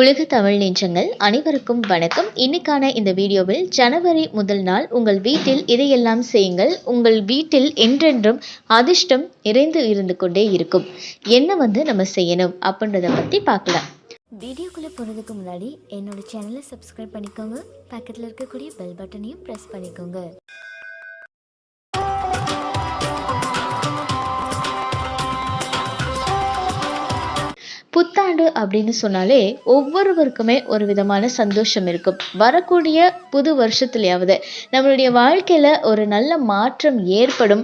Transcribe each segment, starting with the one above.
உலக தமிழ் நெஞ்சங்கள் அனைவருக்கும் வணக்கம். இன்னைக்கான இந்த வீடியோவில் ஜனவரி முதல் நாள் உங்கள் வீட்டில் இதையெல்லாம் செய்யுங்கள். உங்கள் வீட்டில் என்றென்றும் அதிர்ஷ்டம் நிறைந்து இருந்து கொண்டே இருக்கும். என்ன வந்து நம்ம செய்யணும் அப்படின்றத பற்றி பார்க்கலாம். வீடியோக்குள்ளே போகிறதுக்கு முன்னாடி என்னோட சேனலை சப்ஸ்கிரைப் பண்ணிக்கோங்க. பக்கத்தில் இருக்கக்கூடிய பெல் பட்டனையும் ப்ரெஸ் பண்ணிக்கோங்க. புத்தாண்டு அப்படின்னு சொன்னாலே ஒவ்வொருவருக்குமே ஒரு விதமான சந்தோஷம் இருக்கும். வரக்கூடிய புது வருஷத்துலையாவது நம்மளுடைய வாழ்க்கையில் ஒரு நல்ல மாற்றம் ஏற்படும்.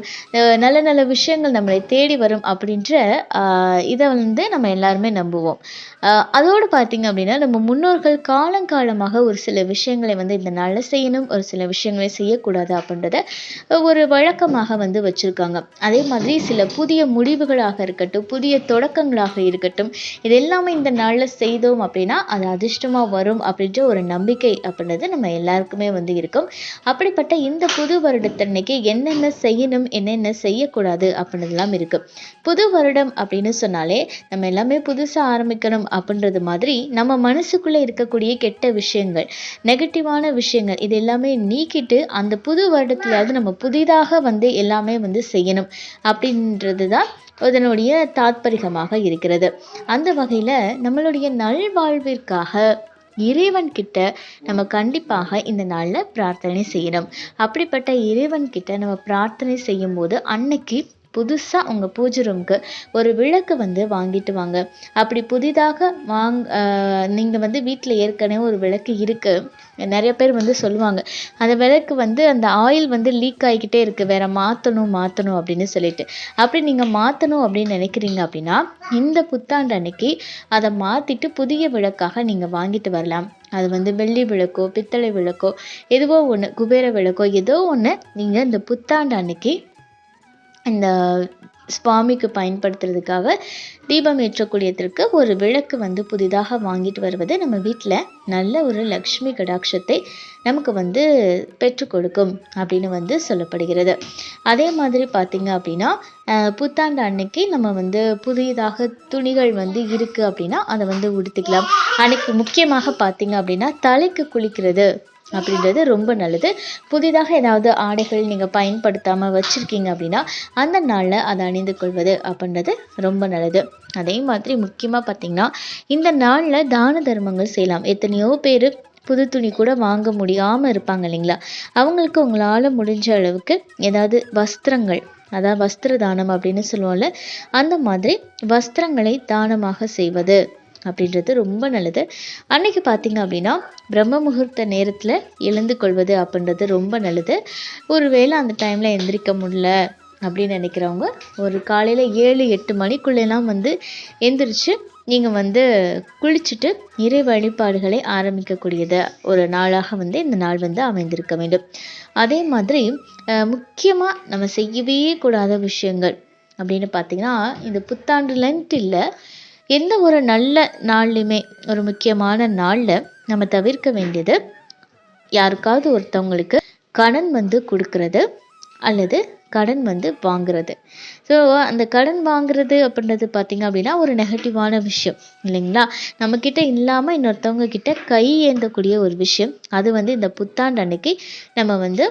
நல்ல நல்ல விஷயங்கள் நம்மளை தேடி வரும் அப்படின்ற ஆஹ் இதை வந்து நம்ம எல்லாருமே நம்புவோம். அதோடு பார்த்தீங்க அப்படின்னா நம்ம முன்னோர்கள் காலங்காலமாக ஒரு சில விஷயங்களை வந்து இந்த நாளில் செய்யணும் ஒரு சில விஷயங்களை செய்யக்கூடாது அப்படின்றத ஒரு வழக்கமாக வந்து வச்சுருக்காங்க. அதே மாதிரி சில புதிய முடிவுகளாக இருக்கட்டும் புதிய தொடக்கங்களாக இருக்கட்டும் இதெல்லாம் நாம் இந்த நாளில் செய்தோம் அப்படின்னா அது அதிர்ஷ்டமாக வரும் அப்படின்ற ஒரு நம்பிக்கை அப்படின்றது நம்ம எல்லாருக்குமே வந்து இருக்கும். அப்படிப்பட்ட இந்த புது வருடத்தன்னைக்கு என்னென்ன செய்யணும் என்னென்ன செய்யக்கூடாது அப்படின்றதுலாம் இருக்குது புது வருடம் அப்படின்னு சொன்னாலே நம்ம எல்லாமே புதுசாக ஆரம்பிக்கணும் அப்படின்றது மாதிரி நம்ம மனசுக்குள்ளே இருக்கக்கூடிய கெட்ட விஷயங்கள் நெகட்டிவான விஷயங்கள் இது எல்லாமே நீக்கிட்டு அந்த புது வருடத்துலையாவது நம்ம புதிதாக வந்து எல்லாமே வந்து செய்யணும் அப்படின்றது தான் இதனுடைய தாத்பரிகமாக இருக்கிறது. அந்த வகையில் நம்மளுடைய நல்வாழ்விற்காக இறைவன் கிட்ட நம்ம கண்டிப்பாக இந்த நாளில் பிரார்த்தனை செய்யணும். அப்படிப்பட்ட இறைவன் கிட்ட நம்ம பிரார்த்தனை செய்யும் போது அன்னைக்கு புதுசாக உங்கள் பூஜை ரூமுக்கு ஒரு விளக்கு வந்து வாங்கிட்டு வாங்க. அப்படி புதிதாக வாங் நீங்கள் வந்து வீட்டில் ஏற்கனவே ஒரு விளக்கு இருக்குது நிறைய பேர் வந்து சொல்லுவாங்க. அந்த விளக்கு வந்து அந்த ஆயில் வந்து லீக் ஆகிக்கிட்டே இருக்குது வேற மாற்றணும் மாற்றணும் அப்படின்னு சொல்லிட்டு. அப்படி நீங்கள் மாற்றணும் அப்படின்னு நினைக்கிறீங்க அப்படின்னா இந்த புத்தாண்டு அன்னைக்கு அதை மாற்றிட்டு புதிய விளக்காக நீங்கள் வாங்கிட்டு வரலாம். அது வந்து வெள்ளி விளக்கோ பித்தளை விளக்கோ எதுவோ ஒன்று குபேர விளக்கோ ஏதோ ஒன்று நீங்கள் இந்த புத்தாண்டு அன்னைக்கு இந்த சுவாமிக்கு பயன்படுத்துறதுக்காக தீபம் ஏற்றக்கூடியதற்கு ஒரு விளக்கு வந்து புதிதாக வாங்கிட்டு வருவது நம்ம வீட்டில் நல்ல ஒரு லக்ஷ்மி கடாட்சத்தை நமக்கு வந்து பெற்று கொடுக்கும் அப்படின்னு வந்து சொல்லப்படுகிறது. அதே மாதிரி பார்த்திங்க அப்படின்னா புத்தாண்டு அன்னைக்கு நம்ம வந்து புதியதாக துணிகள் வந்து இருக்குது அப்படின்னா அதை வந்து உடுத்திக்கலாம். அன்னைக்கு முக்கியமாக பார்த்திங்க அப்படின்னா தலைக்கு குளிக்கிறது அப்படின்றது ரொம்ப நல்லது. புதிதாக ஏதாவது ஆடைகள் நீங்கள் பயன்படுத்தாமல் வச்சுருக்கீங்க அப்படின்னா அந்த நாளில் அதை அணிந்து கொள்வது அப்படின்றது ரொம்ப நல்லது. அதே மாதிரி முக்கியமாக பார்த்தீங்கன்னா இந்த நாளில் தான தர்மங்கள் செய்யலாம். எத்தனையோ பேர் புது துணி கூட வாங்க முடியாமல் இருப்பாங்க இல்லைங்களா? அவங்களுக்கு உங்களால் முடிஞ்ச அளவுக்கு ஏதாவது வஸ்திரங்கள் அதாவது வஸ்திர தானம் அப்படின்னு சொல்லுவோம்ல அந்த மாதிரி வஸ்திரங்களை தானமாக செய்வது. அப்படின்றது ரொம்ப நல்லது. அன்றைக்கி பார்த்தீங்க அப்படின்னா பிரம்ம முகூர்த்த நேரத்தில் எழுந்து கொள்வது அப்படின்றது ரொம்ப நல்லது. ஒருவேளை அந்த டைமில் எந்திரிக்க முடியல அப்படின்னு நினைக்கிறவங்க ஒரு காலையில் ஏழு எட்டு மணிக்குள்ளெல்லாம் வந்து எந்திரிச்சு நீங்கள் வந்து குளிச்சுட்டு இறை வழிபாடுகளை ஆரம்பிக்கக்கூடியது. ஒரு நாளாக வந்து இந்த நாள் வந்து அமைந்திருக்க வேண்டும். அதே மாதிரி முக்கியமாக நம்ம செய்யவே கூடாத விஷயங்கள் அப்படின்னு பார்த்தீங்கன்னா இந்த புத்தாண்டு லென்ட் இல்லை எந்த ஒரு நல்ல நாள்லையுமே ஒரு முக்கியமான நாளில் நம்ம தவிர்க்க வேண்டியது யாருக்காவது ஒருத்தவங்களுக்கு கடன் வந்து கொடுக்கறது அல்லது கடன் வந்து வாங்குறது. ஸோ அந்த கடன் வாங்குறது அப்படின்றது பார்த்திங்க அப்படின்னா ஒரு நெகட்டிவான விஷயம் இல்லைங்களா? நம்மக்கிட்ட இல்லாமல் இன்னொருத்தவங்க கிட்ட கை ஏந்தக்கூடிய ஒரு விஷயம் அது வந்து இந்த புத்தாண்டு அன்னைக்கு நம்ம வந்து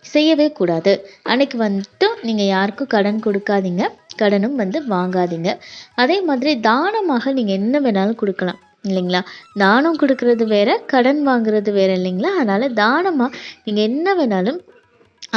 செய்யவே கூடாது. அன்னைக்கு வந்துட்டு நீங்கள் யாருக்கும் கடன் கொடுக்காதீங்க. கடனும் வந்து வாங்காதீங்க. அதே மாதிரி தானமாக நீங்கள் என்ன வேணாலும் கொடுக்கலாம். இல்லைங்களா? தானம் கொடுக்கறது வேற கடன் வாங்குறது வேற இல்லைங்களா? அதனால தானமாக நீங்கள் என்ன வேணாலும்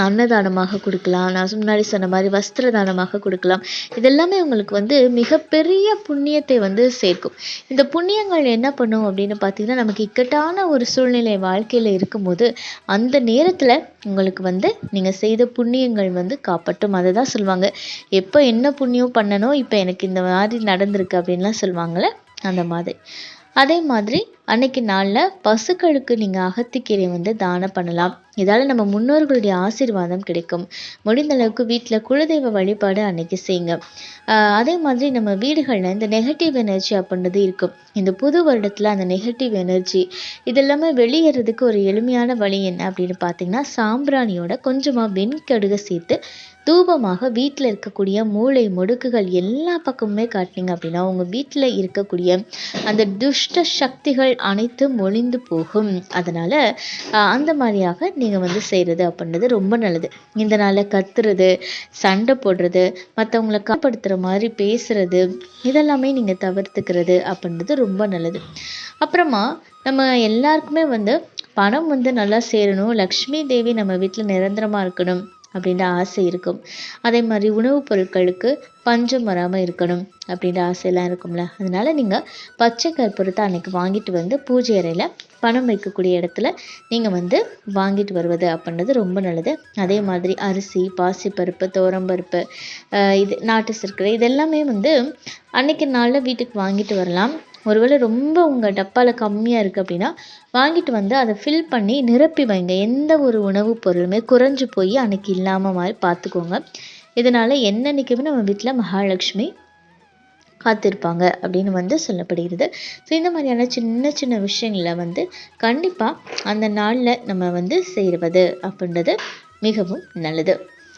அன்னதானமாக கொடுக்கலாம். நான் முன்னாடி சொன்ன மாதிரி வஸ்திர தானமாக கொடுக்கலாம். இதெல்லாமே உங்களுக்கு வந்து மிகப்பெரிய புண்ணியத்தை வந்து சேர்க்கும். இந்த புண்ணியங்கள் என்ன பண்ணும் அப்படின்னு பார்த்தீங்கன்னா நமக்கு இக்கட்டான ஒரு சூழ்நிலை வாழ்க்கையில் இருக்கும்போது அந்த நேரத்தில் உங்களுக்கு வந்து நீங்கள் செய்த புண்ணியங்கள் வந்து காப்பாற்றும். அதை தான் சொல்லுவாங்க. எப்போ என்ன புண்ணியம் பண்ணணும் இப்போ எனக்கு இந்த மாதிரி நடந்திருக்கு அப்படின்லாம் சொல்லுவாங்கள்ல அந்த மாதிரி. அதே மாதிரி அன்னைக்கு நாளில் பசுக்களுக்கு நீங்கள் அகத்திக்கீரை வந்து தானம் பண்ணலாம். இதால் நம்ம முன்னோர்களுடைய ஆசீர்வாதம் கிடைக்கும். முடிந்த அளவுக்கு வீட்டில் குலதெய்வ வழிபாடு அன்னைக்கு செய்யுங்க. அதே மாதிரி நம்ம வீடுகளில் இந்த நெகட்டிவ் எனர்ஜி அப்படின்றது இருக்கும். இந்த புது வருடத்தில் அந்த நெகட்டிவ் எனர்ஜி இதெல்லாமே வெளியேறதுக்கு ஒரு எளிமையான வழி என்ன அப்படின்னு பார்த்தீங்கன்னா சாம்பிராணியோட கொஞ்சமாக வெண்கடுகை சேர்த்து தூபமாக வீட்டில் இருக்கக்கூடிய மூளை முடுக்குகள் எல்லா பக்கமுமே காட்டினீங்க அப்படின்னா உங்கள் வீட்டில் இருக்கக்கூடிய அந்த துஷ்ட சக்திகள் அனைத்தும் ஒளிந்து போகும். அதனால் அந்த மாதிரியாக நீங்கள் வந்து செய்கிறது அப்படின்றது ரொம்ப நல்லது. இந்த நாளில் கத்துறது சண்டை போடுறது மற்றவங்களை காப்படுத்துகிற மாதிரி பேசுறது இதெல்லாமே நீங்கள் தவிர்த்துக்கிறது அப்படின்றது ரொம்ப நல்லது. அப்புறமா நம்ம எல்லாருக்குமே வந்து பணம் வந்து நல்லா சேரணும். லக்ஷ்மி தேவி நம்ம வீட்டில் நிரந்தரமாக இருக்கணும். அப்படின்ற ஆசை இருக்கும். அதே மாதிரி உணவுப் பொருட்களுக்கு பஞ்சம் வராமல் இருக்கணும் அப்படின்ற ஆசையெல்லாம் இருக்கும்ல. அதனால நீங்கள் பச்சை கற்பூரத்தை அன்னைக்கு வாங்கிட்டு வந்து பூஜை அறையில் பணம் வைக்கக்கூடிய இடத்துல நீங்கள் வந்து வாங்கிட்டு வருவது அப்படின்றது ரொம்ப நல்லது. அதே மாதிரி அரிசி பாசிப்பருப்பு தோரம்பருப்பு இது நாட்டு சர்க்கரை இதெல்லாமே வந்து அன்றைக்கி நாளில் வீட்டுக்கு வாங்கிட்டு வரலாம். ஒருவேளை ரொம்ப உங்கள் டப்பாவில் கம்மியாக இருக்குது அப்படின்னா வாங்கிட்டு வந்து அதை ஃபில் பண்ணி நிரப்பி வைங்க. எந்த ஒரு உணவுப் பொருளுமே குறைஞ்சி போய் அன்னைக்கு இல்லாமல் மாதிரி பார்த்துக்கோங்க. இதனால் என்னன்னைக்குமே நம்ம வீட்டில் மகாலட்சுமி காத்திருப்பாங்க அப்படின்னு வந்து சொல்லப்படுகிறது. ஸோ இந்த மாதிரியான சின்ன சின்ன விஷயங்களை வந்து கண்டிப்பாக அந்த நாளில் நம்ம வந்து செய்வது அப்படின்றது மிகவும் நல்லது.